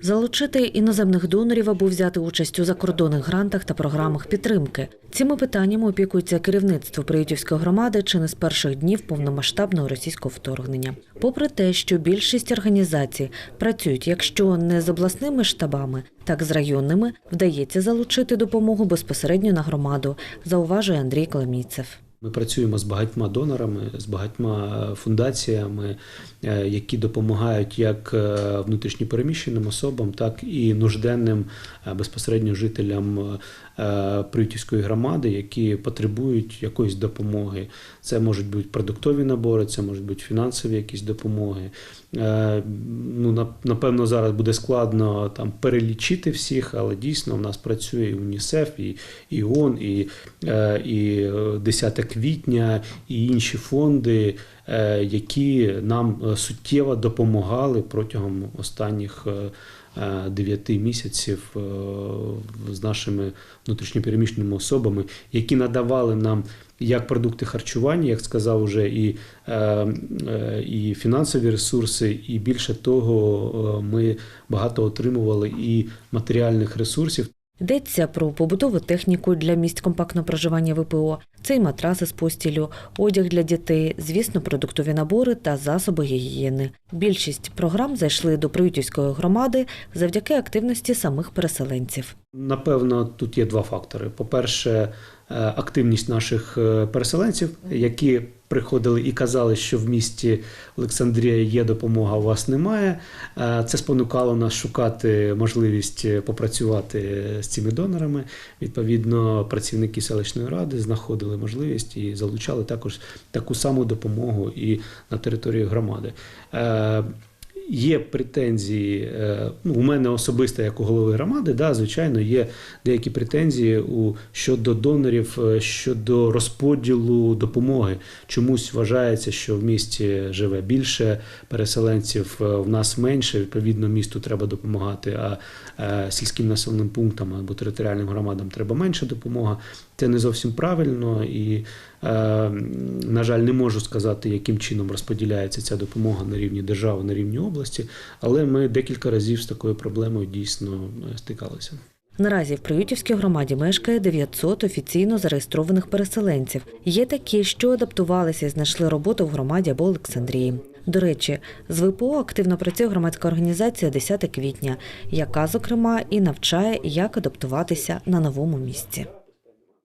Залучити іноземних донорів або взяти участь у закордонних грантах та програмах підтримки. Цими питаннями опікується керівництво Приютівської громади чи не з перших днів повномасштабного російського вторгнення. Попри те, що більшість організацій працюють, якщо не з обласними штабами, так з районними, вдається залучити допомогу безпосередньо на громаду, зауважує Андрій Кламійцев. Ми працюємо з багатьма донорами, з багатьма фундаціями, е, які допомагають як е, внутрішньопереміщеним особам, так і нужденним е, безпосередньо жителям е, Приютівської громади, які потребують якоїсь допомоги. Це можуть бути продуктові набори, це можуть бути фінансові якісь допомоги. Е, Ну, напевно, зараз буде складно там перелічити всіх, але дійсно в нас працює і УНІСЕФ, і, і ООН, і, е, і е, 10 квітня, і інші фонди, е, які нам е, суттєво допомагали протягом останніх. Е, е, 9 місяців е, з нашими внутрішньопереміщеними особами, які надавали нам як продукти харчування, як сказав уже, і, е, і фінансові ресурси, і більше того, ми багато отримували і матеріальних ресурсів. Йдеться про побутову техніку для місць компактного проживання ВПО, це й матраси з постілю, одяг для дітей, звісно, продуктові набори та засоби гігієни. Більшість програм зайшли до Приютівської громади завдяки активності самих переселенців. Напевно, тут є два фактори. По-перше, е, активність наших е, переселенців, які приходили і казали, що в місті Олександрія є допомога, у вас немає. Е, Це спонукало нас шукати можливість е, попрацювати з цими донорами. Відповідно, працівники селищної ради знаходили можливість і залучали також таку саму допомогу і на території громади. Є претензії, е, ну, у мене особисто як у голови громади, да, звичайно, є деякі претензії у, щодо донорів, е, щодо розподілу допомоги. Чомусь вважається, що в місті живе більше переселенців, е, в нас менше. Відповідно, місту треба допомагати, а сільським населеним пунктам або територіальним громадам треба менше допомога. Це не зовсім правильно і, на жаль, не можу сказати, яким чином розподіляється ця допомога на рівні держави, на рівні області, але ми декілька разів з такою проблемою дійсно е, стикалися. Наразі в Приютівській громаді мешкає 900 офіційно зареєстрованих переселенців. Є такі, що адаптувалися і знайшли роботу в громаді або Олександрії. До речі, з ВПО активно працює громадська організація 10 квітня, яка, зокрема, і навчає, як адаптуватися на новому місці.